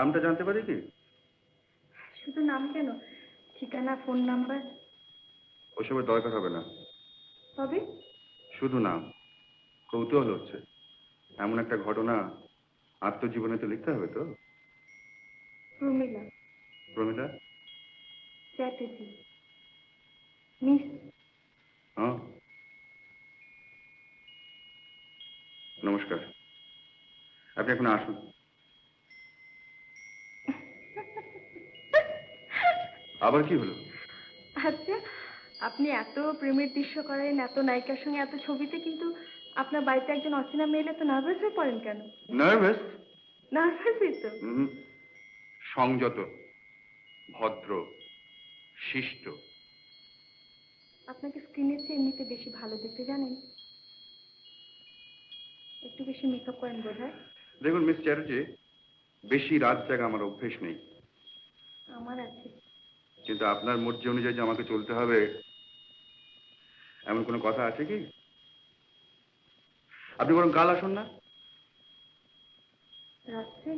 নামটা জানতে পারি কি? শুধু নাম কেন? ঠিকানা ফোন নাম্বার? ওসবের দরকার হবে না। তবে শুধু নাম। কৌতূহল হচ্ছে। এমন একটা ঘটনা আত্মজীবনে তো লিখতে হবে তো? প্রমিলা। প্রমিলা? চ্যাটার্জি। মিস। হ্যাঁ। নমস্কার। আপনি এখন আসুন। আবার কি হলো? আচ্ছা আপনি এত প্রেমের দৃশ্য করেন এত নায়িকার সঙ্গে এত ছবিতে কিন্তু আপনার বাড়িতে একজন অচেনা মেয়ে এলে তো নার্ভাস হয়ে পড়েন কেন? নার্ভাস নার্ভাসই তো। সংযত ভদ্র শিষ্ট। আপনাকে স্ক্রিনের চেয়ে এমনিতে বেশি ভালো দেখতে জানেন? একটু বেশি মেকআপ করেন বোধ দেখুন মিস চ্যাটার্জি বেশি রাত জাগা আমার অভ্যেস নেই। আমার আছে। কিন্তু আপনার মর্জি অনুযায়ী যে আমাকে চলতে হবে, এমন কোনো কথা আছে কি? আপনি বরং কাল আসুন না। রাত্রে